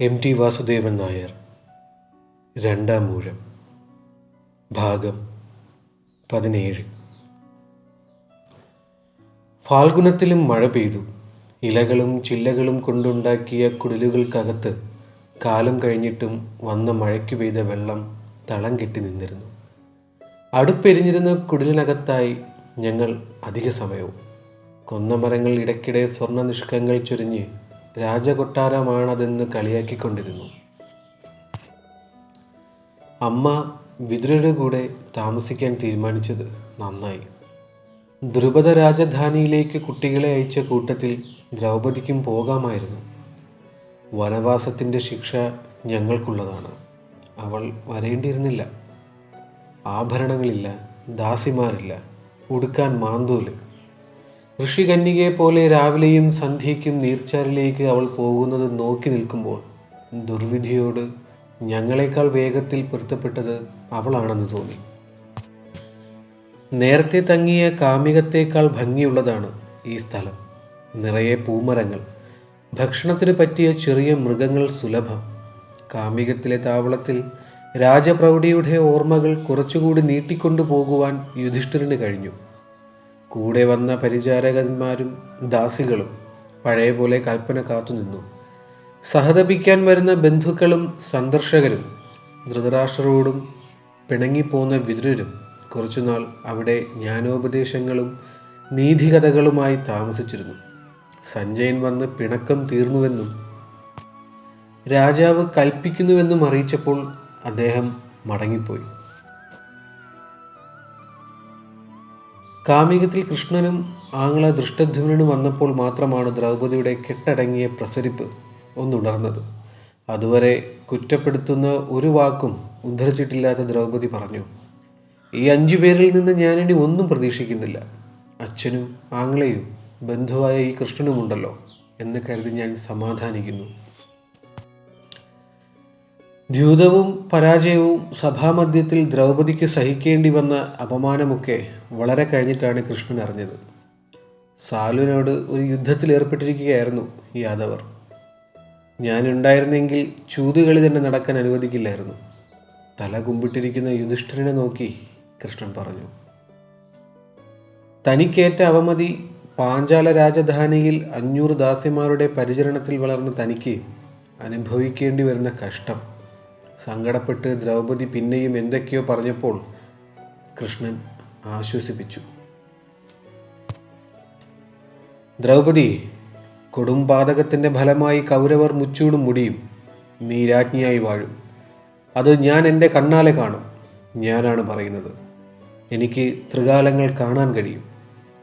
M T Vasudevan Nair. രണ്ടാം മൂഴം ഭാഗം പതിനേഴ്. ഫാൽഗുണത്തിലും മഴ പെയ്തു. ഇലകളും ചില്ലകളും കൊണ്ടുണ്ടാക്കിയ കുടിലുകൾക്കകത്ത് കാലം കഴിഞ്ഞിട്ടും വന്ന മഴയ്ക്ക് പെയ്ത വെള്ളം തളം കെട്ടി നിന്നിരുന്നു. അടുപ്പെരിഞ്ഞിരുന്ന കുടിലിനകത്തായി ഞങ്ങൾ അധിക സമയവും. കൊന്നമരങ്ങൾ ഇടയ്ക്കിടെ സ്വർണ നിഷ്കങ്ങൾ ചൊരിഞ്ഞ് രാജകൊട്ടാരമാണതെന്ന് കളിയാക്കിക്കൊണ്ടിരുന്നു. അമ്മ വിതുരയുടെ കൂടെ താമസിക്കാൻ തീരുമാനിച്ചത് നന്നായി. ദ്രുപദ രാജധാനിയിലേക്ക് കുട്ടികളെ അയച്ച കൂട്ടത്തിൽ ദ്രൗപദിക്കും പോകാമായിരുന്നു. വനവാസത്തിന്റെ ശിക്ഷ ഞങ്ങൾക്കുള്ളതാണ്. അവൾ വരേണ്ടിയിരുന്നില്ല. ആഭരണങ്ങളില്ല ദാസിമാരില്ല ഉടുക്കാൻ മാന്തൂൽ ഋഷികന്യകയെ പോലെ രാവിലെയും സന്ധ്യയ്ക്കും നീർച്ചാലിലേക്ക് അവൾ പോകുന്നത് നോക്കി നിൽക്കുമ്പോൾ ദുർവിധിയോട് ഞങ്ങളെക്കാൾ വേഗത്തിൽ പൊരുത്തപ്പെട്ടത് അവളാണെന്ന് തോന്നി. നേരത്തെ തങ്ങിയ കാമികത്തേക്കാൾ ഭംഗിയുള്ളതാണ് ഈ സ്ഥലം. നിറയെ പൂമരങ്ങൾ. ഭക്ഷണത്തിന് പറ്റിയ ചെറിയ മൃഗങ്ങൾ സുലഭം. കാമികത്തിലെ താവളത്തിൽ രാജപ്രൗഢിയുടെ ഓർമ്മകൾ കുറച്ചുകൂടി നീട്ടിക്കൊണ്ടു പോകുവാൻ യുധിഷ്ഠിരന് കഴിഞ്ഞു. കൂടെ വന്ന പരിചാരകന്മാരും ദാസികളും പഴയ പോലെ കൽപ്പന കാത്തുനിന്നു സഹതപിക്കാൻ വരുന്ന ബന്ധുക്കളും സന്ദർശകരും ധൃതരാഷ്ട്രരോടും പിണങ്ങിപ്പോന്ന വിതുരരും കുറച്ചുനാൾ അവിടെ ജ്ഞാനോപദേശങ്ങളും നീതികഥകളുമായി താമസിച്ചിരുന്നു. സഞ്ജയൻ വന്ന് പിണക്കം തീർന്നുവെന്നും രാജാവ് കൽപ്പിക്കുന്നുവെന്നും അറിയിച്ചപ്പോൾ അദ്ദേഹം മടങ്ങിപ്പോയി. കാമികത്തിൽ കൃഷ്ണനും ആംഗ്ല ദൃഷ്ടധ്വനും വന്നപ്പോൾ മാത്രമാണ് ദ്രൗപദിയുടെ കെട്ടടങ്ങിയ പ്രസരിപ്പ് ഒന്നുണർന്നത്. അതുവരെ കുറ്റപ്പെടുത്തുന്ന ഒരു വാക്കും ഉദ്ധരിച്ചിട്ടില്ലാത്ത ദ്രൗപദി പറഞ്ഞു ഈ അഞ്ചു പേരിൽ നിന്ന് ഞാനിനി ഒന്നും പ്രതീക്ഷിക്കുന്നില്ല. അച്ഛനും ആംഗ്ലയും ബന്ധുവായ ഈ കൃഷ്ണനുമുണ്ടല്ലോ എന്ന് കരുതി ഞാൻ സമാധാനിക്കുന്നു. ദ്യൂതവും പരാജയവും സഭാമധ്യത്തിൽ ദ്രൗപദിക്ക് സഹിക്കേണ്ടി വന്ന അപമാനമൊക്കെ വളരെ കഴിഞ്ഞിട്ടാണ് കൃഷ്ണൻ അറിഞ്ഞത്. സാലുവിനോട് ഒരു യുദ്ധത്തിൽ ഏർപ്പെട്ടിരിക്കുകയായിരുന്നു യാദവർ. ഞാനുണ്ടായിരുന്നെങ്കിൽ ചൂതുകളി തന്നെ നടക്കാൻ അനുവദിക്കില്ലായിരുന്നു. തല കുമ്പിട്ടിരിക്കുന്ന യുധിഷ്ഠിരനെ നോക്കി കൃഷ്ണൻ പറഞ്ഞു. തനിക്കേറ്റ അവമതി പാഞ്ചാല രാജധാനിയിൽ അഞ്ഞൂറ് ദാസിമാരുടെ പരിചരണത്തിൽ വളർന്ന തനിക്ക് അനുഭവിക്കേണ്ടി വരുന്ന കഷ്ടം. സങ്കടപ്പെട്ട് ദ്രൗപദി പിന്നെയും എന്തൊക്കെയോ പറഞ്ഞപ്പോൾ കൃഷ്ണൻ ആശ്വസിപ്പിച്ചു. ദ്രൗപദി കൊടുംപാതകത്തിന്റെ ഫലമായി കൗരവർ മുച്ചൂടും മുടിയും നീ രാജ്ഞിയായി വാഴും. അത് ഞാൻ എന്റെ കണ്ണാലെ കാണും ഞാനാണ് പറയുന്നത്. എനിക്ക് ത്രികാലങ്ങൾ കാണാൻ കഴിയും.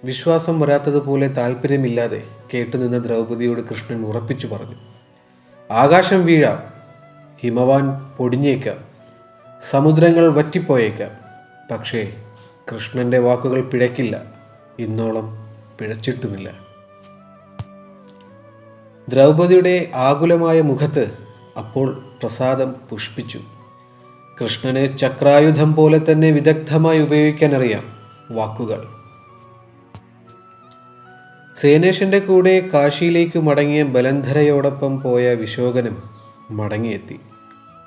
വിശ്വാസം വരാത്തതുപോലെ താല്പര്യമില്ലാതെ കേട്ടുനിന്ന ദ്രൗപദിയോട് കൃഷ്ണൻ ഉറപ്പിച്ചു പറഞ്ഞു. ആകാശം വീഴാം ഹിമവാൻ പൊടിഞ്ഞേക്കാം. സമുദ്രങ്ങൾ വറ്റിപ്പോയേക്കാം. പക്ഷേ കൃഷ്ണന്റെ വാക്കുകൾ പിഴയ്ക്കില്ല. ഇന്നോളം പിഴച്ചിട്ടുമില്ല. ദ്രൗപദിയുടെ ആകുലമായ മുഖത്ത് അപ്പോൾ പ്രസാദം പുഷ്പിച്ചു. കൃഷ്ണന് ചക്രായുധം പോലെ തന്നെ വിദഗ്ധമായി ഉപയോഗിക്കാനറിയാം വാക്കുകൾ. സേനേഷന്റെ കൂടെ കാശിയിലേക്ക് മടങ്ങിയ ബലന്ധരയോടൊപ്പം പോയ വിശോകനും മടങ്ങിയെത്തി.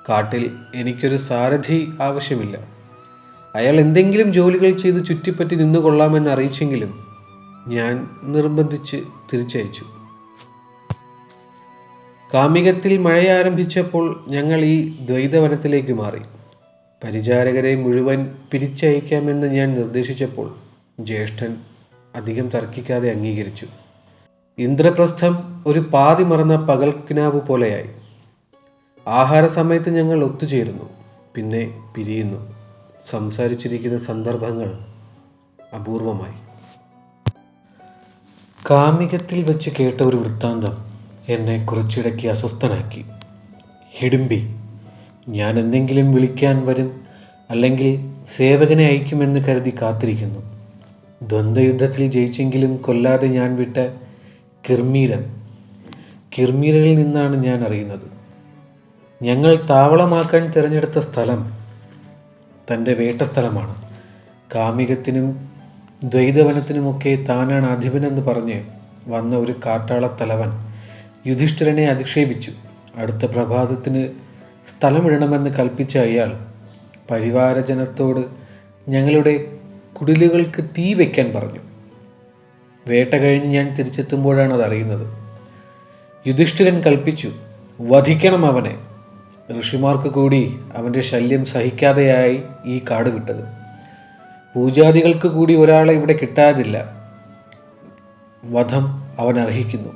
കാട്ടിൽ എനിക്കൊരു സാരഥി ആവശ്യമില്ല. അയാൾ എന്തെങ്കിലും ജോലികൾ ചെയ്ത് ചുറ്റിപ്പറ്റി നിന്നുകൊള്ളാമെന്ന് അറിയിച്ചെങ്കിലും ഞാൻ നിർബന്ധിച്ച് തിരിച്ചയച്ചു. കാമികത്തിൽ മഴയാരംഭിച്ചപ്പോൾ ഞങ്ങൾ ഈ ദ്വൈതവനത്തിലേക്ക് മാറി. പരിചാരകരെ മുഴുവൻ പിരിച്ചയക്കാമെന്ന് ഞാൻ നിർദ്ദേശിച്ചപ്പോൾ ജ്യേഷ്ഠൻ അധികം തർക്കിക്കാതെ അംഗീകരിച്ചു. ഇന്ദ്രപ്രസ്ഥം ഒരു പാതി മറന്ന പകൽക്കിനാവ് പോലെയായി. ആഹാര സമയത്ത് ഞങ്ങൾ ഒത്തുചേരുന്നു പിന്നെ പിരിയുന്നു. സംസാരിച്ചിരിക്കുന്ന സന്ദർഭങ്ങൾ അപൂർവമായി. കാമികത്തിൽ വെച്ച് കേട്ട ഒരു വൃത്താന്തം എന്നെ കുറച്ചിടയ്ക്ക് അസ്വസ്ഥനാക്കി. ഹിഡുംബി ഞാൻ എന്തെങ്കിലും വിളിക്കാൻ വരും അല്ലെങ്കിൽ സേവകനെ അയക്കുമെന്ന് കരുതി കാത്തിരിക്കുന്നു. ദ്വന്ദ്വയുദ്ധത്തിൽ ജയിച്ചെങ്കിലും കൊല്ലാതെ ഞാൻ വിട്ട കിർമീരൻ കിർമീരനിൽ നിന്നാണ് ഞാൻ അറിയുന്നത്. ഞങ്ങൾ താവളമാക്കാൻ തിരഞ്ഞെടുത്ത സ്ഥലം തന്റെ വേട്ടസ്ഥലമാണ്. കാമികത്തിനും ദ്വൈതവനത്തിനുമൊക്കെ താനാണ് അധിപനെന്ന് പറഞ്ഞ് വന്ന ഒരു കാട്ടാളത്തലവൻ യുധിഷ്ഠിരനെ അധിക്ഷേപിച്ചു. അടുത്ത പ്രഭാതത്തിന് സ്ഥലമിടണമെന്ന് കൽപ്പിച്ച അയാൾ പരിവാരജനത്തോട് ഞങ്ങളുടെ കുടിലുകൾക്ക് തീ വയ്ക്കാൻ പറഞ്ഞു. വേട്ട കഴിഞ്ഞ് ഞാൻ തിരിച്ചെത്തുമ്പോഴാണ് അത് അറിയുന്നത് യുധിഷ്ഠിരൻ കൽപ്പിച്ചു വധിക്കണം അവനെ. ഋഷിമാർക്ക് കൂടി അവന്റെ ശല്യം സഹിക്കാതെയായി ഈ കാട് വിട്ടത്. പൂജാതികൾക്ക് കൂടി ഒരാളെ ഇവിടെ കിട്ടാതില്ല. വധം അവൻ അർഹിക്കുന്നു.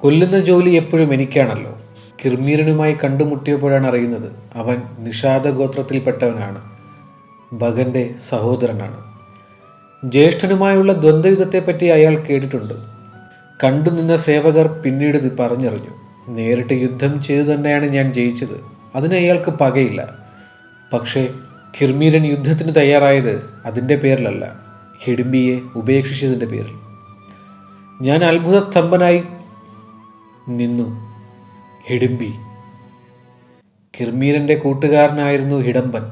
കൊല്ലുന്ന ജോലി എപ്പോഴും എനിക്കാണല്ലോ. കിർമീരനുമായി കണ്ടുമുട്ടിയപ്പോഴാണ് അറിയുന്നത് അവൻ നിഷാദ ഗോത്രത്തിൽപ്പെട്ടവനാണ് ഭഗന്റെ സഹോദരനാണ്. ജ്യേഷ്ഠനുമായുള്ള ദ്വന്ദ്വയുദ്ധത്തെപ്പറ്റി അയാൾ കേട്ടിട്ടുണ്ട്. കണ്ടുനിന്ന സേവകർ പിന്നീട് ഇത് പറഞ്ഞറിഞ്ഞു. നേരിട്ട് യുദ്ധം ചെയ്തു തന്നെയാണ് ഞാൻ ജയിച്ചത്. അതിന് അയാൾക്ക് പകയില്ല. പക്ഷേ കിർമീരൻ യുദ്ധത്തിന് തയ്യാറായത് അതിന്റെ പേരിലല്ല. ഹിഡിംബിയെ ഉപേക്ഷിച്ചതിന്റെ പേരിൽ. ഞാൻ അത്ഭുത സ്തംഭനായി നിന്നു. ഹിഡിംബി കിർമീരന്റെ കൂട്ടുകാരനായിരുന്നു ഹിഡംബൻ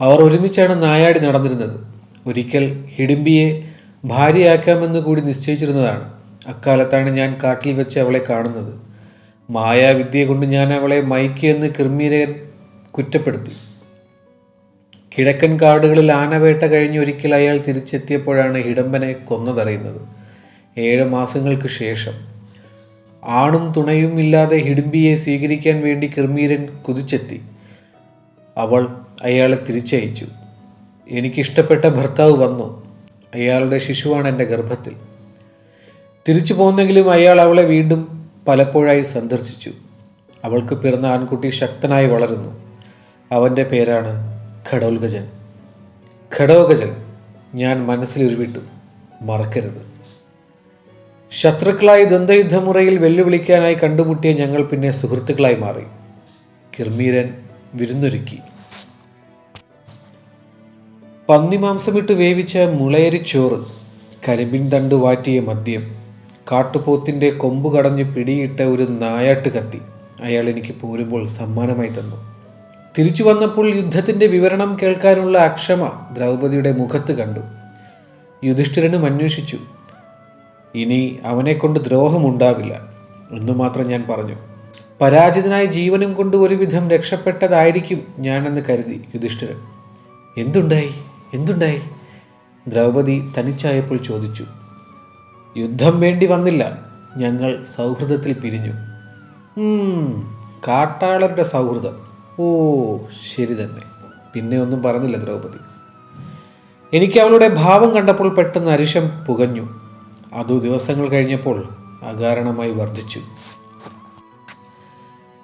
അവർ ഒരുമിച്ചാണ് നായാടി നടന്നിരുന്നത്. ഒരിക്കൽ ഹിഡിംബിയെ ഭാര്യയാക്കാമെന്ന് കൂടി നിശ്ചയിച്ചിരുന്നതാണ്. അക്കാലത്താണ് ഞാൻ കാട്ടിൽ വെച്ച് അവളെ കാണുന്നത്. മായാവിദ്യ കൊണ്ട് ഞാൻ അവളെ മയക്കിയെന്ന് കിർമീരൻ കുറ്റപ്പെടുത്തി. കിഴക്കൻ കാടുകളിൽ ആനവേട്ട കഴിഞ്ഞ് ഒരിക്കൽ അയാൾ തിരിച്ചെത്തിയപ്പോഴാണ് ഹിഡംബനെ കൊന്നതറിയുന്നത്. ഏഴ് മാസങ്ങൾക്ക് ശേഷം. ആണും തുണയും ഇല്ലാതെ ഹിഡിംബിയെ സ്വീകരിക്കാൻ വേണ്ടി കിർമീരൻ കുതിച്ചെത്തി. അവൾ അയാളെ തിരിച്ചയച്ചു. എനിക്കിഷ്ടപ്പെട്ട ഭർത്താവ് വന്നു. അയാളുടെ ശിശുവാണ് എന്റെ ഗർഭത്തിൽ. തിരിച്ചു പോന്നെങ്കിലും അയാൾ അവളെ വീണ്ടും പലപ്പോഴായി സന്ദർശിച്ചു. അവൾക്ക് പിറന്ന ആൺകുട്ടി ശക്തനായി വളരുന്നു. അവന്റെ പേരാണ് ഘടോൽഗജൻ. ഘടോഗജൻ ഞാൻ മനസ്സിൽ ഉരുവിട്ടു. മറക്കരുത്. ശത്രുക്കളായി ദ്വന്ദ്വയുദ്ധമുറയിൽ വെല്ലുവിളിക്കാനായി കണ്ടുമുട്ടിയ ഞങ്ങൾ പിന്നെ സുഹൃത്തുക്കളായി മാറി. കിർമീരൻ വിരുന്നൊരുക്കി. പന്നിമാംസമിട്ട് വേവിച്ച മുളയരിച്ചോറ് കരിമ്പിൻ തണ്ട് വാറ്റിയ മദ്യം കാട്ടുപോത്തിന്റെ കൊമ്പ് കടഞ്ഞ് പിടിയിട്ട ഒരു നായാട്ട് കത്തി അയാൾ എനിക്ക് പോരുമ്പോൾ സമ്മാനമായി തന്നു. തിരിച്ചു വന്നപ്പോൾ യുദ്ധത്തിന്റെ വിവരണം കേൾക്കാനുള്ള അക്ഷമ ദ്രൗപദിയുടെ മുഖത്ത് കണ്ടു. യുധിഷ്ഠിരനും അന്വേഷിച്ചു. ഇനി അവനെക്കൊണ്ട് ദ്രോഹമുണ്ടാവില്ല എന്നു മാത്രം ഞാൻ പറഞ്ഞു. പരാജിതനായി ജീവനും കൊണ്ട് ഒരുവിധം രക്ഷപ്പെട്ടതായിരിക്കും ഞാനെന്ന് കരുതി യുധിഷ്ഠിരൻ. എന്തുണ്ടായി? എന്തുണ്ടായി? ദ്രൗപദി തനിച്ചായപ്പോൾ ചോദിച്ചു. യുദ്ധം വേണ്ടി വന്നില്ല. ഞങ്ങൾ സൗഹൃദത്തിൽ പിരിഞ്ഞു. കാട്ടാളരുടെ സൗഹൃദം. ഓ ശരി തന്നെ. പിന്നെ ഒന്നും പറഞ്ഞില്ല ദ്രൗപദി. എനിക്ക് അവളുടെ ഭാവം കണ്ടപ്പോൾ പെട്ടെന്ന് അരിശം പുകഞ്ഞു. അതു ദിവസങ്ങൾ കഴിഞ്ഞപ്പോൾ അകാരണമായി വർദ്ധിച്ചു.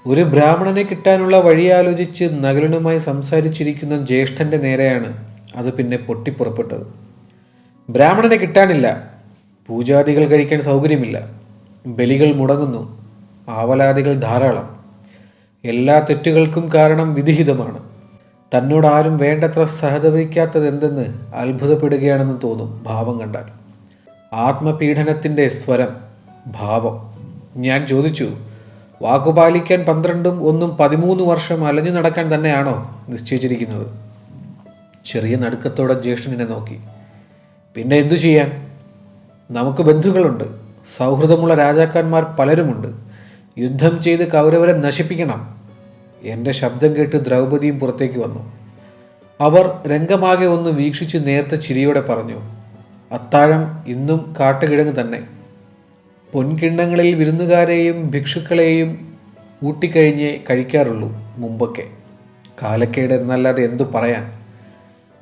ഒരു ബ്രാഹ്മണനെ കിട്ടാനുള്ള വഴി ആലോചിച്ച് നഗലനുമായി സംസാരിച്ചിരിക്കുന്ന ജ്യേഷ്ഠന്റെ നേരെയാണ് അത് പിന്നെ പൊട്ടിപ്പുറപ്പെട്ടത്. ബ്രാഹ്മണനെ കിട്ടാനില്ല. പൂജാദികൾ കഴിക്കാൻ സൗകര്യമില്ല. ബലികൾ മുടങ്ങുന്നു. ആവലാദികൾ ധാരാളം. എല്ലാ തെറ്റുകൾക്കും കാരണം വിധിഹിതമാണ്. തന്നോട് ആരും വേണ്ടത്ര സഹതപിക്കാത്തതെന്തെന്ന് അത്ഭുതപ്പെടുകയാണെന്ന് തോന്നും ഭാവം കണ്ടാൽ. ആത്മപീഡനത്തിന്റെ സ്വരം ഭാവം. ഞാൻ ചോദിച്ചു വാക്കുപാലിക്കാൻ പന്ത്രണ്ടും ഒന്നും പതിമൂന്ന് വർഷം അലഞ്ഞു നടക്കാൻ തന്നെയാണോ നിശ്ചയിച്ചിരിക്കുന്നത്? ചെറിയ നടുക്കത്തോടെ ജ്യേഷ്ഠനെ നോക്കി. പിന്നെ എന്തു ചെയ്യാൻ? നമുക്ക് ബന്ധുക്കളുണ്ട്. സൗഹൃദമുള്ള രാജാക്കന്മാർ പലരുമുണ്ട്. യുദ്ധം ചെയ്ത് കൗരവരെ നശിപ്പിക്കണം. എന്റെ ശബ്ദം കേട്ട് ദ്രൗപദിയും പുറത്തേക്ക് വന്നു. അവർ രംഗമാകെ ഒന്ന് വീക്ഷിച്ച് നേർത്ത ചിരിയോടെ പറഞ്ഞു അത്താഴം ഇന്നും കാട്ടുകിഴങ്ങ് തന്നെ. പൊൻകിണ്ണങ്ങളിൽ വിരുന്നുകാരെയും ഭിക്ഷുക്കളെയും ഊട്ടിക്കഴിഞ്ഞേ കഴിക്കാറുള്ളൂ മുമ്പൊക്കെ. കാലക്കേട് എന്നല്ലാതെ എന്തു പറയാൻ?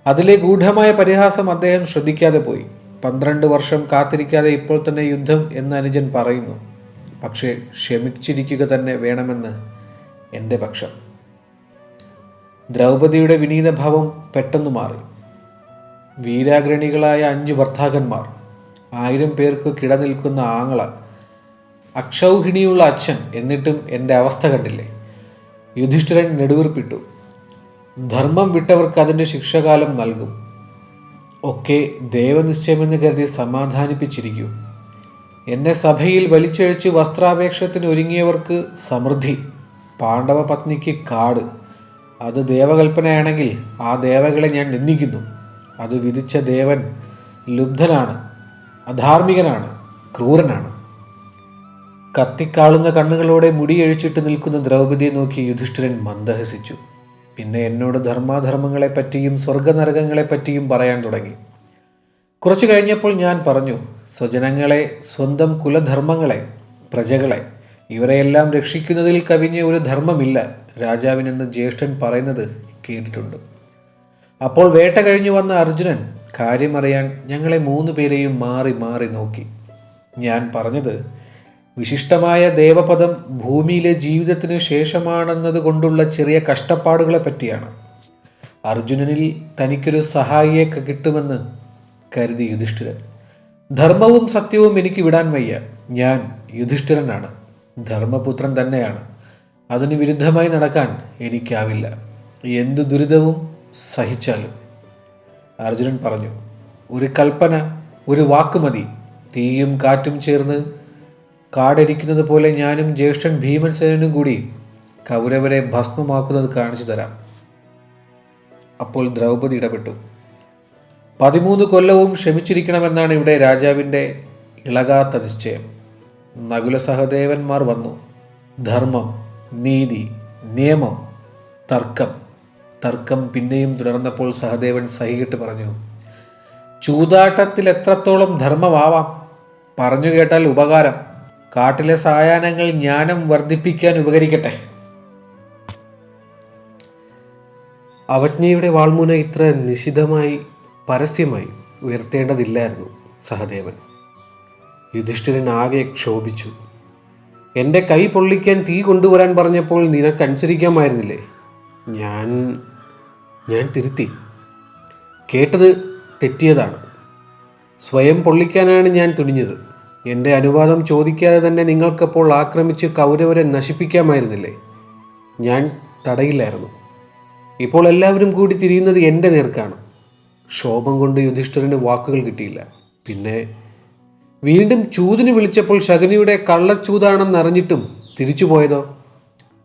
അതിലെ ഗൂഢമായ പരിഹാസം അദ്ദേഹം ശ്രദ്ധിക്കാതെ പോയി. പന്ത്രണ്ട് വർഷം കാത്തിരിക്കാതെ ഇപ്പോൾ തന്നെ യുദ്ധം എന്ന് അനുജൻ പറയുന്നു. പക്ഷേ ക്ഷമിച്ചിരിക്കുക തന്നെ വേണമെന്ന് എന്റെ പക്ഷം. ദ്രൗപദിയുടെ വിനീതഭാവം പെട്ടെന്ന് മാറി. വീരാഗ്രണികളായ അഞ്ചു ഭർത്താക്കന്മാർ ആയിരം പേർക്ക് കിടനിൽക്കുന്ന ആങ്ങള അക്ഷൗഹിണിയുള്ള അച്ഛൻ എന്നിട്ടും എന്റെ അവസ്ഥ കണ്ടില്ലേ? യുധിഷ്ഠിരൻ നെടുവീർപ്പിട്ടു. ധർമ്മം വിട്ടവർക്ക് അതിന്റെ ശിക്ഷകാലം നൽകും. ഒക്കെ ദൈവനിശ്ചയമെന്ന് കരുതി സമാധാനിപ്പിച്ചിരിക്കൂ. എന്നെ സഭയിൽ വലിച്ചഴിച്ച് വസ്ത്രാപേക്ഷത്തിന് ഒരുങ്ങിയവർക്ക് സമൃദ്ധി പാണ്ഡവ പത്നിക്ക് കാട്. അത് ദേവകൽപ്പനയാണെങ്കിൽ ആ ദേവകളെ ഞാൻ നിന്ദിക്കുന്നു. അത് വിധിച്ച ദേവൻ ലുബ്ധനാണ് അധാർമികനാണ് ക്രൂരനാണ്. കത്തിക്കാളുന്ന കണ്ണുകളോടെ മുടിയഴിച്ചിട്ട് നിൽക്കുന്ന ദ്രൗപദിയെ നോക്കി യുധിഷ്ഠിരൻ മന്ദഹസിച്ചു. പിന്നെ എന്നോട് ധർമാധർമ്മങ്ങളെപ്പറ്റിയും സ്വർഗനരകങ്ങളെപ്പറ്റിയും പറയാൻ തുടങ്ങി. കുറച്ചു കഴിഞ്ഞപ്പോൾ ഞാൻ പറഞ്ഞു സ്വജനങ്ങളെ സ്വന്തം കുലധർമ്മങ്ങളെ പ്രജകളെ ഇവരെയെല്ലാം രക്ഷിക്കുന്നതിൽ കവിഞ്ഞ ഒരു ധർമ്മമില്ല രാജാവിനെന്ന് ജ്യേഷ്ഠൻ പറയുന്നത് കേട്ടിട്ടുണ്ട്. അപ്പോൾ വേട്ട കഴിഞ്ഞു വന്ന അർജുനൻ കാര്യമറിയാൻ ഞങ്ങളെ മൂന്ന് പേരെയും മാറി മാറി നോക്കി. ഞാൻ പറഞ്ഞത് വിശിഷ്ടമായ ദേവപദം ഭൂമിയിലെ ജീവിതത്തിന് ശേഷമാണെന്നത് കൊണ്ടുള്ള ചെറിയ കഷ്ടപ്പാടുകളെ പറ്റിയാണ്. അർജുനനിൽ തനിക്കൊരു സഹായിയെ ക- കിട്ടുമെന്ന് കരുതി യുധിഷ്ഠിരൻ. ധർമ്മവും സത്യവും എനിക്ക് വിടാൻ വയ്യ. ഞാൻ യുധിഷ്ഠിരനാണ്. ധർമ്മപുത്രൻ തന്നെയാണ്. അതിന് വിരുദ്ധമായി നടക്കാൻ എനിക്കാവില്ല. എന്തു ദുരിതവും സഹിച്ചാലും. അർജുനൻ പറഞ്ഞു ഒരു കൽപ്പന ഒരു വാക്കുമതി. തീയും കാറ്റും ചേർന്ന് കാടരിക്കുന്നത് പോലെ ഞാനും ജ്യേഷ്ഠൻ ഭീമസേനനും കൂടി കൗരവരെ ഭസ്മമാക്കുന്നത് കാണിച്ചു തരാം. അപ്പോൾ ദ്രൗപദി ഇടപെട്ടു. പതിമൂന്ന് കൊല്ലവും ക്ഷമിച്ചിരിക്കണമെന്നാണ് ഇവിടെ രാജാവിന്റെ ഇളകാത്ത നിശ്ചയം. നകുല സഹദേവന്മാർ വന്നു. ധർമ്മം നീതി നിയമം തർക്കം. തർക്കം പിന്നെയും തുടർന്നപ്പോൾ സഹദേവൻ സഹികിട്ട് പറഞ്ഞു ചൂതാട്ടത്തിൽ എത്രത്തോളം ധർമ്മമാവാം? പറഞ്ഞു കേട്ടാൽ ഉപകാരം. കാട്ടിലെ സായാഹ്നങ്ങൾ ജ്ഞാനം വർദ്ധിപ്പിക്കാൻ ഉപകരിക്കട്ടെ. അവജ്ഞയുടെ വാൾമുന ഇത്ര നിശിതമായി പരസ്യമായി ഉയർത്തേണ്ടതില്ലായിരുന്നു സഹദേവൻ. യുധിഷ്ഠിരൻ ആകെ ക്ഷോഭിച്ചു. എന്റെ കൈ പൊള്ളിക്കാൻ തീ കൊണ്ടുവരാൻ പറഞ്ഞപ്പോൾ നിനക്കനുസരിക്കാമായിരുന്നില്ലേ ഞാൻ ഞാൻ തിരുത്തി. കേട്ടത് തെറ്റിയതാണ്. സ്വയം പൊള്ളിക്കാനാണ് ഞാൻ തുനിഞ്ഞത്. എന്റെ അനുവാദം ചോദിക്കാതെ തന്നെ നിങ്ങൾക്കപ്പോൾ ആക്രമിച്ച് കൗരവരെ നശിപ്പിക്കാമായിരുന്നില്ലേ? ഞാൻ തടയില്ലായിരുന്നു. ഇപ്പോൾ എല്ലാവരും കൂടി തിരിയുന്നത് എന്റെ നേർക്കാണ്. ക്ഷോഭം കൊണ്ട് യുധിഷ്ഠിരന് വാക്കുകൾ കിട്ടിയില്ല. പിന്നെ വീണ്ടും ചൂതിന് വിളിച്ചപ്പോൾ ശകുനിയുടെ കള്ളച്ചൂതാണെന്ന് അറിഞ്ഞിട്ടും തിരിച്ചു പോയതോ?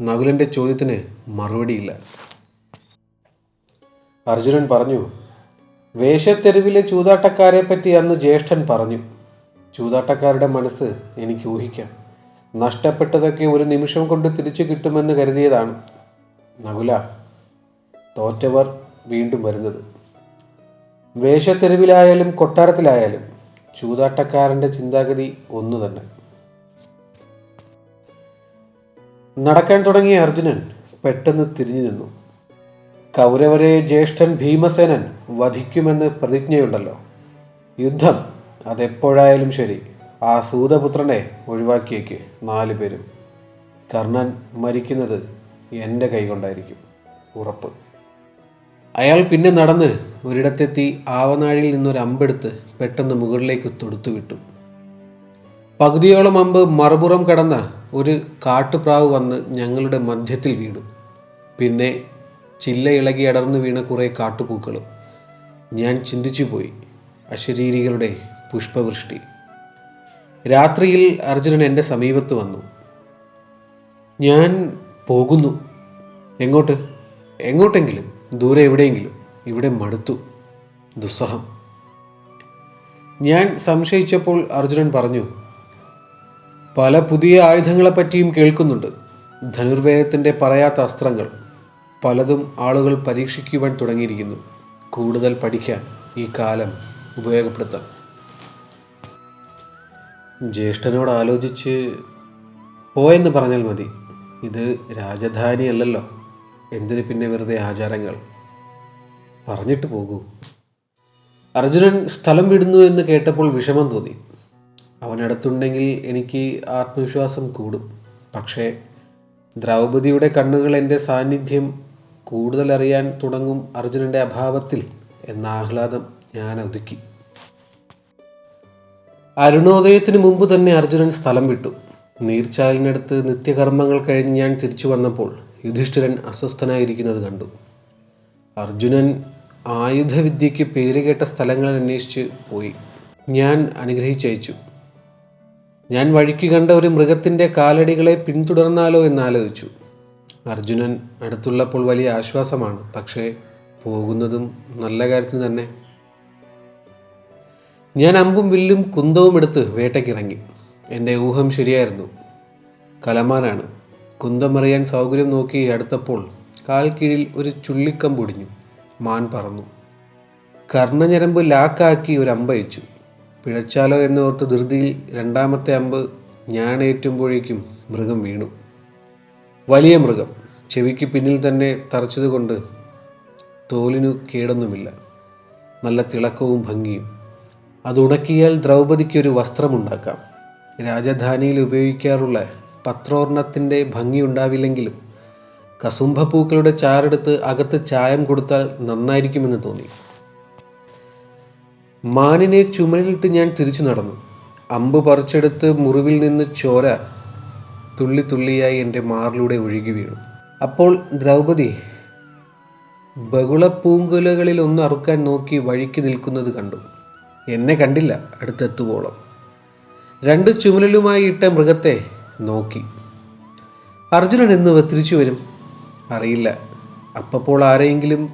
നകുലന്റെ ചോദ്യത്തിന് മറുപടിയില്ല. അർജുനൻ പറഞ്ഞു വേഷത്തെരുവിലെ ചൂതാട്ടക്കാരെ പറ്റി അന്ന് ജ്യേഷ്ഠൻ പറഞ്ഞു. ചൂതാട്ടക്കാരുടെ മനസ്സ് എനിക്ക് ഊഹിക്കാം. നഷ്ടപ്പെട്ടതൊക്കെ ഒരു നിമിഷം കൊണ്ട് തിരിച്ചു കിട്ടുമെന്ന് കരുതിയതാണ് നകുല തോറ്റവർ വീണ്ടും വരുന്നത്. വേഷത്തെരുവിലായാലും കൊട്ടാരത്തിലായാലും ചൂതാട്ടക്കാരന്റെ ചിന്താഗതി ഒന്നു തന്നെ. നടക്കാൻ തുടങ്ങിയ അർജുനൻ പെട്ടെന്ന് തിരിഞ്ഞു നിന്നു. കൗരവരെ ജ്യേഷ്ഠൻ ഭീമസേനൻ വധിക്കുമെന്ന് പ്രതിജ്ഞയുണ്ടല്ലോ. യുദ്ധം അതെപ്പോഴായാലും ശരി. ആ സൂതപുത്രനെ ഒഴിവാക്കിയേക്ക് നാലു പേരും. കർണൻ മരിക്കുന്നത് എന്റെ കൈകൊണ്ടായിരിക്കും. ഉറപ്പ്. അയാൾ പിന്നെ നടന്ന് ഒരിടത്തെത്തി ആവനാഴിയിൽ നിന്നൊരു അമ്പെടുത്ത് പെട്ടെന്ന് മുകളിലേക്ക് തൊടുത്തു വിട്ടു പകുതിയോളം അമ്പ് മറുപുറം കടന്ന ഒരു കാട്ടുപ്രാവ് വന്ന് ഞങ്ങളുടെ മധ്യത്തിൽ വീണു. പിന്നെ ചില്ല ഇളകി അടർന്നു വീണ കുറേ കാട്ടുപൂക്കളും. ഞാൻ ചിന്തിച്ചു പോയി അശരീരികളുടെ പുഷ്പവൃഷ്ടി. രാത്രിയിൽ അർജുനൻ എന്റെ സമീപത്ത് വന്നു. ഞാൻ പോകുന്നു. എങ്ങോട്ട്? എങ്ങോട്ടെങ്കിലും? ദൂരെ എവിടെയെങ്കിലും? ഇവിടെ മടുത്തു. ദുസ്സഹം. ഞാൻ സംശയിച്ചപ്പോൾ അർജുനൻ പറഞ്ഞു പല പുതിയ ആയുധങ്ങളെപ്പറ്റിയും കേൾക്കുന്നുണ്ട്. ധനുർവേദത്തിന്റെ പറയാത്ത അസ്ത്രങ്ങൾ. പലതും ആളുകൾ പരീക്ഷിക്കുവാൻ തുടങ്ങിയിരിക്കുന്നു. കൂടുതൽ പഠിക്കാൻ ഈ കാലം ഉപയോഗപ്പെടുത്താം. ജ്യേഷ്ഠനോട് ആലോചിച്ച് പോയെന്ന് പറഞ്ഞാൽ മതി. ഇത് രാജധാനിയല്ലല്ലോ. എന്തിന് പിന്നെ വെറുതെ ആചാരങ്ങൾ? പറഞ്ഞിട്ട് പോകൂ. അർജുനൻ സ്ഥലം വിടുന്നു എന്ന് കേട്ടപ്പോൾ വിഷമം തോന്നി. അവനടുത്തുണ്ടെങ്കിൽ എനിക്ക് ആത്മവിശ്വാസം കൂടും. പക്ഷേ ദ്രൗപതിയുടെ കണ്ണുകൾ എന്റെ സാന്നിധ്യം കൂടുതലറിയാൻ തുടങ്ങും അർജുനന്റെ അഭാവത്തിൽ എന്ന ആഹ്ലാദം ഞാൻ ഒതുക്കി. അരുണോദയത്തിന് മുമ്പ് തന്നെ അർജുനൻ സ്ഥലം വിട്ടു. നീർച്ചാലിനടുത്ത് നിത്യകർമ്മങ്ങൾ കഴിഞ്ഞ് ഞാൻ തിരിച്ചു വന്നപ്പോൾ യുധിഷ്ഠിരൻ അസ്വസ്ഥനായിരിക്കുന്നത് കണ്ടു. അർജുനൻ ആയുധവിദ്യയ്ക്ക് പേരുകേട്ട സ്ഥലങ്ങൾ അന്വേഷിച്ച് പോയി. ഞാൻ അനുഗ്രഹിച്ചയച്ചു. ഞാൻ വഴിക്ക് കണ്ട ഒരു മൃഗത്തിന്റെ കാലടികളെ പിന്തുടർന്നാലോ എന്നാലോചിച്ചു. അർജുനൻ അടുത്തുള്ളപ്പോൾ വലിയ ആശ്വാസമാണ്. പക്ഷേ പോകുന്നതും നല്ല കാര്യത്തിന് തന്നെ. ഞാൻ അമ്പും വില്ലും കുന്തവും എടുത്ത് വേട്ടയ്ക്കിറങ്ങി. എന്റെ ഊഹം ശരിയായിരുന്നു. കലമാനാണ്. കുന്തമറിയാൻ സൗകര്യം നോക്കി അടുത്തപ്പോൾ കാൽ കീഴിൽ ഒരു ചുള്ളിക്കം പൊടിഞ്ഞു മാൻ പറന്നു. കർണഞ്ഞരമ്പ് ലാക്കാക്കി ഒരു അമ്പയച്ചു പിഴച്ചാലോ എന്നോർത്ത് ധൃതിയിൽ രണ്ടാമത്തെ അമ്പ് ഞാൻ ഏറ്റുമ്പോഴേക്കും മൃഗം വീണു. വലിയ മൃഗം. ചെവിക്ക് പിന്നിൽ തന്നെ തറച്ചതുകൊണ്ട് തോലിനു കേടൊന്നുമില്ല. നല്ല തിളക്കവും ഭംഗിയും. അത് ഉണക്കിയാൽ ദ്രൗപദിക്ക് ഒരു വസ്ത്രമുണ്ടാക്കാം. രാജധാനിയിൽ ഉപയോഗിക്കാറുള്ള പത്രോർണത്തിന്റെ ഭംഗി ഉണ്ടാവില്ലെങ്കിലും കസുംഭപ്പൂക്കളുടെ ചാരെടുത്ത് അകത്ത് ചായം കൊടുത്താൽ നന്നായിരിക്കുമെന്ന് തോന്നി. മാനിനെ ചുമലിലിട്ട് ഞാൻ തിരിച്ചു നടന്നു. അമ്പ് പറിച്ചെടുത്ത് മുറിവിൽ നിന്ന് ചോര തുള്ളി തുള്ളിയായി എന്റെ മാറിലൂടെ ഒഴുകി വീണു. അപ്പോൾ ദ്രൗപദി ബഹുളപ്പൂങ്കുലകളിൽ ഒന്ന് അറുക്കാൻ നോക്കി വഴിക്ക് നിൽക്കുന്നത് കണ്ടു. എന്നെ കണ്ടില്ല. അടുത്തെത്തുവോളം. രണ്ട് ചുമലിലുമായി ഇട്ട മൃഗത്തെ നോക്കി. അർജുനൻ എന്ന് തിരിച്ചു വരും? അറിയില്ല. അപ്പപ്പോൾ ആരെയെങ്കിലും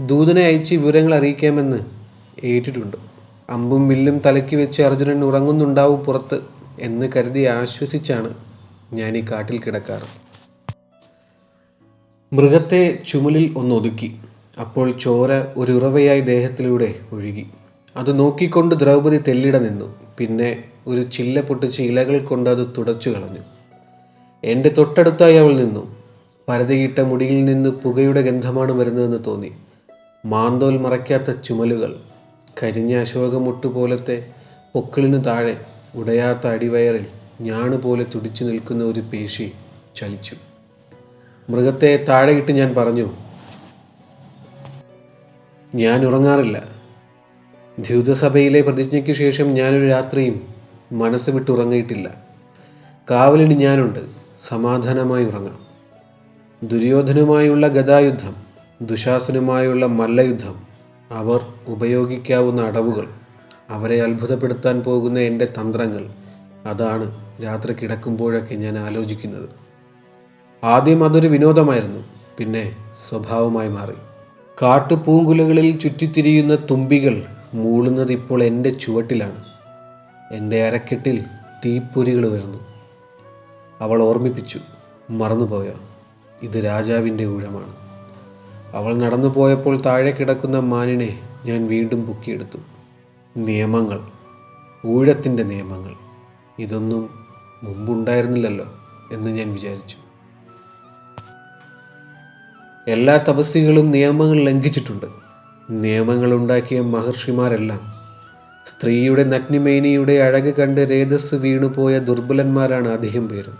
ദൂതനെ അയച്ച് വിവരങ്ങൾ അറിയിക്കാമെന്ന് ഏറ്റിട്ടുണ്ട്. അമ്പും വില്ലും തലയ്ക്ക് വെച്ച് അർജുനൻ ഉറങ്ങുന്നുണ്ടാവും പുറത്ത് എന്ന് കരുതി ആശ്വസിച്ചാണ് ഞാൻ ഈ കാട്ടിൽ കിടക്കാറ്. മൃഗത്തെ ചുമലിൽ ഒന്ന് ഒതുക്കി അപ്പോൾ ചോര ഒരു ഉറവയായി ദേഹത്തിലൂടെ ഒഴുകി. അത് നോക്കിക്കൊണ്ട് ദ്രൗപദി തെല്ലിട നിന്നു. പിന്നെ ഒരു ചില്ല പൊട്ടിച്ച് ഇലകൾ കൊണ്ട് അത് തുടച്ചു കളഞ്ഞു. എന്റെ തൊട്ടടുത്തായി അവൾ നിന്നു. പരതിയിട്ട മുടിയിൽ നിന്ന് പുകയുടെ ഗന്ധമാണ് വരുന്നതെന്ന് തോന്നി. മാന്തോൽ മറയ്ക്കാത്ത ചുമലുകൾ കരിഞ്ഞ അശോകമുട്ട് പോലത്തെ പൊക്കിളിനു താഴെ ഉടയാത്ത അടിവയറിൽ ഞാണ് പോലെ തുടിച്ചു നിൽക്കുന്ന ഒരു പേശി ചലിച്ചു. മൃഗത്തെ താഴെയിട്ട് ഞാൻ പറഞ്ഞു ഞാൻ ഉറങ്ങാറില്ല. ദ്യൂതസഭയിലെ പ്രതിജ്ഞയ്ക്ക് ശേഷം ഞാനൊരു രാത്രിയും മനസ്സ് വിട്ടുറങ്ങിയിട്ടില്ല. കാവലിന് ഞാനുണ്ട്. സമാധാനമായി ഉറങ്ങാം. ദുര്യോധനുമായുള്ള ഗതായുദ്ധം ദുശാസനുമായുള്ള മല്ലയുദ്ധം അവർ ഉപയോഗിക്കാവുന്ന അടവുകൾ അവരെ അത്ഭുതപ്പെടുത്താൻ പോകുന്ന എന്റെ തന്ത്രങ്ങൾ അതാണ് രാത്രി കിടക്കുമ്പോഴൊക്കെ ഞാൻ ആലോചിക്കുന്നത്. ആദ്യം അതൊരു വിനോദമായിരുന്നു പിന്നെ സ്വഭാവമായി മാറി. കാട്ടുപൂങ്കുലകളിൽ ചുറ്റിത്തിരിയുന്ന തുമ്പികൾ മൂളുന്നത് ഇപ്പോൾ എന്റെ ചുവട്ടിലാണ്. എന്റെ അരക്കെട്ടിൽ തീപ്പൊരികൾ വരുന്നു അവൾ ഓർമ്മിപ്പിച്ചു മറന്നുപോയോ ഇത് രാജാവിന്റെ ഊഴമാണ്. അവൾ നടന്നു പോയപ്പോൾ താഴെ കിടക്കുന്ന മാനിനെ ഞാൻ വീണ്ടും പൊക്കിയെടുത്തു. നിയമങ്ങൾ ഊഴത്തിന്റെ നിയമങ്ങൾ. ഇതൊന്നും മുമ്പുണ്ടായിരുന്നില്ലല്ലോ എന്ന് ഞാൻ വിചാരിച്ചു. എല്ലാ തപസ്സികളും നിയമങ്ങൾ ലംഘിച്ചിട്ടുണ്ട്. നിയമങ്ങൾ ഉണ്ടാക്കിയ മഹർഷിമാരെല്ലാം സ്ത്രീയുടെ നഗ്നിമേനിയുടെ അഴക് കണ്ട് രേതസ് വീണുപോയ ദുർബലന്മാരാണ് അധികം പേരും.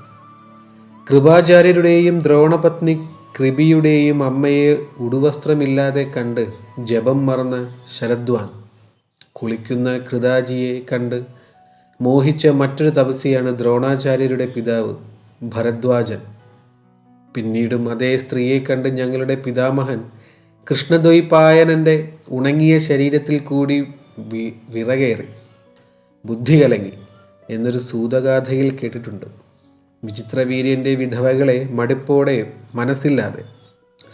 കൃപാചാര്യരുടെയും ദ്രോണപത്നി കൃപിയുടെയും അമ്മയെ ഉടുവസ്ത്രമില്ലാതെ കണ്ട് ജപം മറന്ന ശരദ്വാൻ കുളിക്കുന്ന കൃതാജിയെ കണ്ട് മോഹിച്ച മറ്റൊരു തപസ്യയാണ് ദ്രോണാചാര്യരുടെ പിതാവ് ഭരദ്വാജൻ. പിന്നീടും അതേ സ്ത്രീയെ കണ്ട് ഞങ്ങളുടെ പിതാമഹൻ കൃഷ്ണദ്വൈപായനന്റെ ഉണങ്ങിയ ശരീരത്തിൽ കൂടി വി വിറകേറി. ബുദ്ധി കലങ്ങി എന്നൊരു സൂതഗാഥയിൽ കേട്ടിട്ടുണ്ട്. വിചിത്രവീര്യന്റെ വിധവകളെ മടുപ്പോടെ മനസ്സില്ലാതെ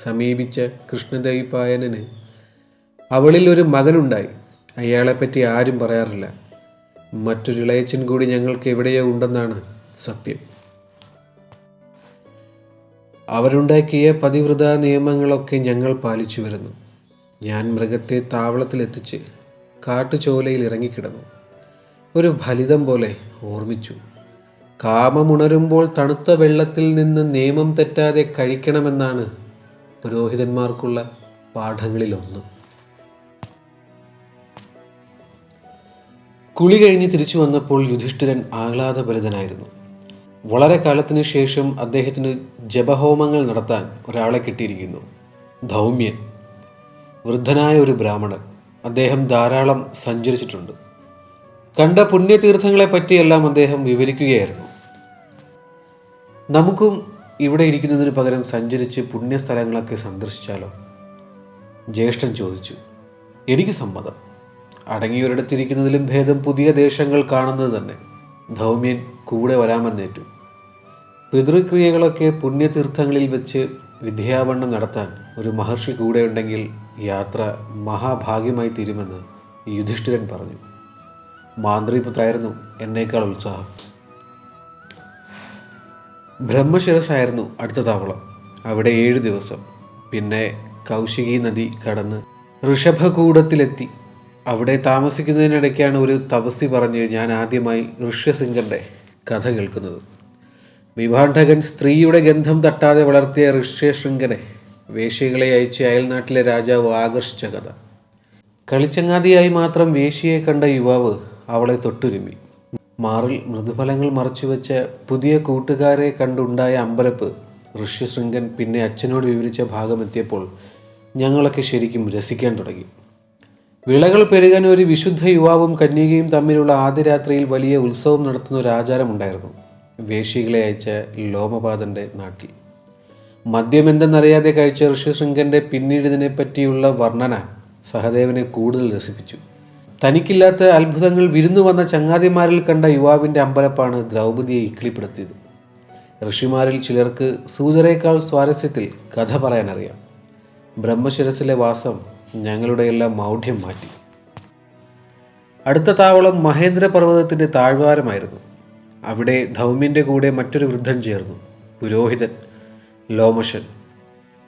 സമീപിച്ച കൃഷ്ണദ്വൈപായനന് അവളിൽ ഒരു മകനുണ്ടായി. അയാളെപ്പറ്റി ആരും പറയാറില്ല. മറ്റൊരു ഇളയച്ചൻ കൂടി ഞങ്ങൾക്ക് എവിടെയോ ഉണ്ടെന്നാണ് സത്യം. അവരുണ്ടാക്കിയ പതിവ്രത നിയമങ്ങളൊക്കെ ഞങ്ങൾ പാലിച്ചു വരുന്നു. ഞാൻ മൃഗത്തെ താവളത്തിലെത്തിച്ച് കാട്ടുചോലയിൽ ഇറങ്ങിക്കിടന്നു. ഒരു ഫലിതം പോലെ ഓർമ്മിച്ചു. കാമമുണരുമ്പോൾ തണുത്ത വെള്ളത്തിൽ നിന്ന് നിയമം തെറ്റാതെ കഴിക്കണമെന്നാണ് പുരോഹിതന്മാർക്കുള്ള പാഠങ്ങളിലൊന്ന്. കുളി കഴിഞ്ഞ് തിരിച്ചു വന്നപ്പോൾ യുധിഷ്ഠിരൻ ആഹ്ലാദഭരിതനായിരുന്നു. വളരെ കാലത്തിനു ശേഷം അദ്ദേഹത്തിന് ജപഹോമങ്ങൾ നടത്താൻ ഒരാളെ കിട്ടിയിരിക്കുന്നു. ധൗമ്യൻ. വൃദ്ധനായ ഒരു ബ്രാഹ്മണൻ. അദ്ദേഹം ധാരാളം സഞ്ചരിച്ചിട്ടുണ്ട്. കണ്ട പുണ്യതീർത്ഥങ്ങളെ പറ്റിയെല്ലാം അദ്ദേഹം വിവരിക്കുകയായിരുന്നു. നമുക്കും ഇവിടെ ഇരിക്കുന്നതിന് പകരം സഞ്ചരിച്ച് പുണ്യസ്ഥലങ്ങളൊക്കെ സന്ദർശിച്ചാലോ? ജ്യേഷ്ഠൻ ചോദിച്ചു. എനിക്ക് സമ്മതം. അടങ്ങിയൊരിടത്തിരിക്കുന്നതിലും ഭേദം പുതിയ ദേശങ്ങൾ കാണുന്നത് തന്നെ. ധൗമ്യൻ കൂടെ വരാമെന്നേറ്റു. പിതൃക്രിയകളൊക്കെ പുണ്യതീർത്ഥങ്ങളിൽ വെച്ച് വിദ്യാപണ്ണം നടത്താൻ ഒരു മഹർഷി കൂടെ ഉണ്ടെങ്കിൽ യാത്ര മഹാഭാഗ്യമായി തീരുമെന്ന് യുധിഷ്ഠിരൻ പറഞ്ഞു. മാന്ത്രിപുത്രായിരുന്നു എന്നേക്കാൾ ഉത്സാഹം. ബ്രഹ്മശിരസായിരുന്നു അടുത്ത താവളം. അവിടെ ഏഴ് ദിവസം. പിന്നെ കൗശികി നദി കടന്ന് ഋഷഭകൂടത്തിലെത്തി. അവിടെ താമസിക്കുന്നതിനിടയ്ക്കാണ് ഒരു തപസ്തി പറഞ്ഞ് ഞാൻ ആദ്യമായി ഋഷ്യസിംഗന്റെ കഥ കേൾക്കുന്നത്. വിഭാണ്ഡകൻ സ്ത്രീയുടെ ഗന്ധം തട്ടാതെ വളർത്തിയ ഋഷ്യശൃംഖനെ വേശ്യകളെ അയച്ച് അയൽനാട്ടിലെ രാജാവ് ആകർഷിച്ച കഥ. കളിച്ചങ്ങാതിയായി മാത്രം വേശ്യയെ കണ്ട യുവാവ് അവളെ തൊട്ടുരുമി. മാറിൽ മൃദുഫലങ്ങൾ മറച്ചുവെച്ച പുതിയ കൂട്ടുകാരെ കണ്ടുണ്ടായ അമ്പലപ്പ് ഋഷ്യശൃംഗൻ പിന്നെ അച്ഛനോട് വിവരിച്ച ഭാഗമെത്തിയപ്പോൾ ഞങ്ങളൊക്കെ ശരിക്കും രസിക്കാൻ തുടങ്ങി. വിളകൾ പെരുകാൻ ഒരു വിശുദ്ധ യുവാവും കന്യകയും തമ്മിലുള്ള ആദ്യ രാത്രിയിൽ വലിയ ഉത്സവം നടത്തുന്ന ഒരു ആചാരമുണ്ടായിരുന്നു. വേശികളെ അയച്ച ലോമപാതന്റെ നാട്ടിൽ. മദ്യം എന്തെന്നറിയാതെ കഴിച്ച ഋഷിശൃംഗന്റെ പിന്നീട് ഇതിനെപ്പറ്റിയുള്ള വർണന സഹദേവനെ കൂടുതൽ രസിപ്പിച്ചു. തനിക്കില്ലാത്ത അത്ഭുതങ്ങൾ വിരുന്നു വന്ന ചങ്ങാതിമാരിൽ കണ്ട യുവാവിന്റെ അമ്പലപ്പാണ് ദ്രൗപതിയെ ഇക്കിളിപ്പെടുത്തിയത്. ഋഷിമാരിൽ ചിലർക്ക് സൂതരേക്കാൾ സ്വാരസ്യത്തിൽ കഥ പറയാനറിയാം. ബ്രഹ്മശിരസിലെ വാസം ഞങ്ങളുടെ എല്ലാം മൗഢ്യം മാറ്റി. അടുത്ത താവളം മഹേന്ദ്ര പർവതത്തിന്റെ താഴ്വാരമായിരുന്നു. അവിടെ ധൗമ്യന്റെ കൂടെ മറ്റൊരു വൃദ്ധൻ ചേർന്നു. പുരോഹിതൻ ലോമശൻ.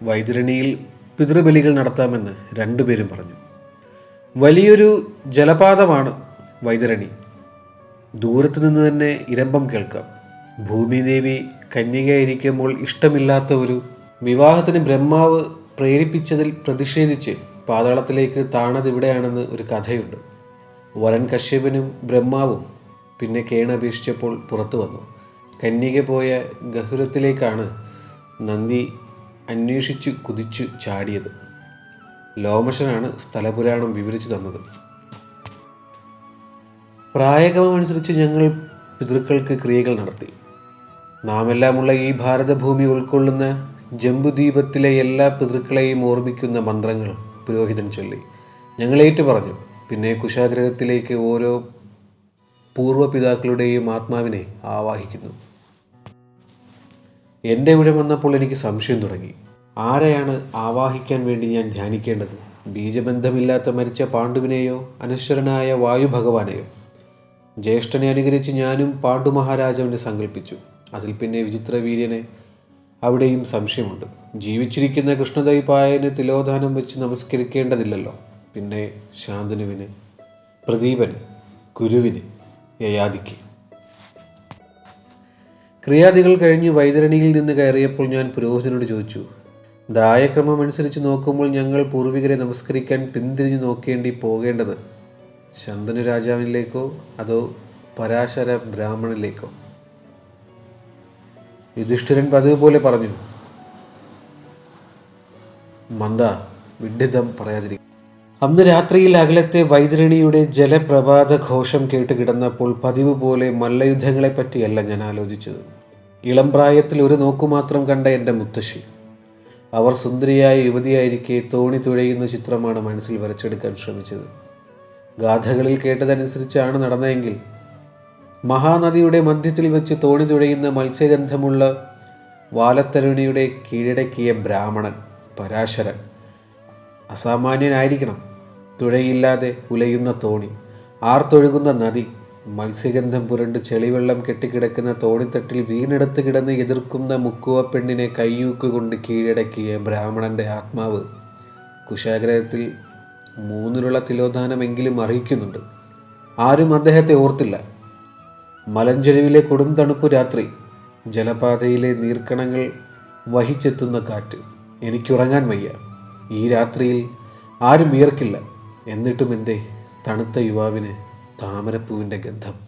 വൈതരണിയിൽ പിതൃബലികൾ നടത്താമെന്ന് രണ്ടുപേരും പറഞ്ഞു. വലിയൊരു ജലപാതമാണ് വൈതരണി. ദൂരത്തു നിന്ന് തന്നെ ഇരമ്പം കേൾക്കാം. ഭൂമിദേവി കന്യകയായിരിക്കുമ്പോൾ ഇഷ്ടമില്ലാത്ത ഒരു വിവാഹത്തിന് ബ്രഹ്മാവ് പ്രേരിപ്പിച്ചതിൽ പ്രതിഷേധിച്ച് പാതാളത്തിലേക്ക് താണതിവിടെയാണെന്ന് ഒരു കഥയുണ്ട്. വരൻ കശ്യപനും ബ്രഹ്മാവും പിന്നെ കേണപേക്ഷിച്ചപ്പോൾ പുറത്തു വന്നു. കന്യക പോയ ഗഹുരത്തിലേക്കാണ് നന്ദി അന്വേഷിച്ചു കുതിച്ചു ചാടിയത്. ലോമശനാണ് സ്ഥലപുരാണം വിവരിച്ചു തന്നത്. പ്രായകമനുസരിച്ച് ഞങ്ങൾ പിതൃക്കൾക്ക് ക്രിയകൾ നടത്തി. നാമെല്ലാമുള്ള ഈ ഭാരതഭൂമി ഉൾക്കൊള്ളുന്ന ജംബുദ്വീപത്തിലെ എല്ലാ പിതൃക്കളെയും ഓർമ്മിക്കുന്ന മന്ത്രങ്ങൾ പുരോഹിതൻ ചൊല്ലി. ഞങ്ങളേറ്റു പറഞ്ഞു പിന്നെ കുശാഗ്രഹത്തിലേക്ക് ഓരോ പൂർവപിതാക്കളുടെയും ആത്മാവിനെ ആവാഹിക്കുന്നു. എന്റെ ഇവിടെ വന്നപ്പോൾ എനിക്ക് സംശയം തുടങ്ങി. ആരെയാണ് ആവാഹിക്കാൻ വേണ്ടി ഞാൻ ധ്യാനിക്കേണ്ടത്? ബീജബന്ധമില്ലാത്ത മരിച്ച പാണ്ഡുവിനെയോ അനശ്വരനായ വായു ഭഗവാനെയോ ജ്യേഷ്ഠനെ അനുകരിച്ച് ഞാനും പാണ്ഡു മഹാരാജാവിനെ സങ്കല്പിച്ചു അതിൽ പിന്നെ വിചിത്രവീര്യനെ അവിടെയും സംശയമുണ്ട്. ജീവിച്ചിരിക്കുന്ന കൃഷ്ണദൈപായന് തിലോധാനം വെച്ച് നമസ്കരിക്കേണ്ടതില്ലല്ലോ. പിന്നെ ശാന്തനുവിന് പ്രദീപന് ഗുരുവിന്. യയാദിക്ക്. ക്രിയാദികൾ കഴിഞ്ഞ് വൈതരണിയിൽ നിന്ന് കയറിയപ്പോൾ ഞാൻ പുരോഹിതനോട് ചോദിച്ചു ദായക്രമം അനുസരിച്ച് നോക്കുമ്പോൾ ഞങ്ങൾ പൂർവികരെ നമസ്കരിക്കാൻ പിന്തിരിഞ്ഞ് നോക്കേണ്ടി പോകേണ്ടത് ശന്തനു രാജാവിനിലേക്കോ അതോ പരാശര ബ്രാഹ്മണിലേക്കോ? യുധിഷ്ഠിരൻ പതിവ് പോലെ പറഞ്ഞു മന്ദ വിഡ്ഢിതം പറയാതിരിക്കും അന്ന് രാത്രിയിൽ അകലത്തെ വൈതരണിയുടെ ജലപ്രഭാത ഘോഷം കേട്ട് കിടന്നപ്പോൾ പതിവ് പോലെ മല്ലയുദ്ധങ്ങളെപ്പറ്റിയല്ല ഞാൻ ആലോചിച്ചത്. ഇളം പ്രായത്തിൽ ഒരു നോക്കുമാത്രം കണ്ട എന്റെ മുത്തശ്ശി. അവർ സുന്ദരിയായ യുവതിയായിരിക്കെ തോണി തുഴയുന്ന ചിത്രമാണ് മനസ്സിൽ വരച്ചെടുക്കാൻ ശ്രമിച്ചത്. ഗാഥകളിൽ കേട്ടതനുസരിച്ചാണ് നടന്നതെങ്കിൽ മഹാനദിയുടെ മധ്യത്തിൽ വെച്ച് തോണി തുഴയുന്ന മത്സ്യഗന്ധമുള്ള വാലത്തരുണിയുടെ കീഴടക്കിയ ബ്രാഹ്മണൻ പരാശരൻ അസാമാന്യനായിരിക്കണം. തുഴയില്ലാതെ ഉലയുന്ന തോണി. ആർത്തൊഴുകുന്ന നദി. മത്സ്യഗന്ധം പുരണ്ട് ചെളിവെള്ളം കെട്ടിക്കിടക്കുന്ന തോണിത്തട്ടിൽ വീണെടുത്ത് കിടന്ന് എതിർക്കുന്ന മുക്കുവ പെണ്ണിനെ കയ്യൂക്കുകൊണ്ട് കീഴടക്കിയ ബ്രാഹ്മണന്റെ ആത്മാവ്. കുശാഗ്രഹത്തിൽ മൂന്നിലുള്ള തിലോധാനമെങ്കിലും അറിയിക്കുന്നുണ്ട്. ആരും അദ്ദേഹത്തെ ഓർത്തില്ല. മലഞ്ചെരുവിലെ കൊടും തണുപ്പ് രാത്രി. ജലപാതയിലെ നീർക്കണങ്ങൾ വഹിച്ചെത്തുന്ന കാറ്റ്. എനിക്കുറങ്ങാൻ വയ്യ. ഈ രാത്രിയിൽ ആരും വിയർക്കില്ല. എന്നിട്ടും എന്റെ തണുത്ത യുവാവിന് താമരപ്പൂവിന്റെ ഗന്ധം.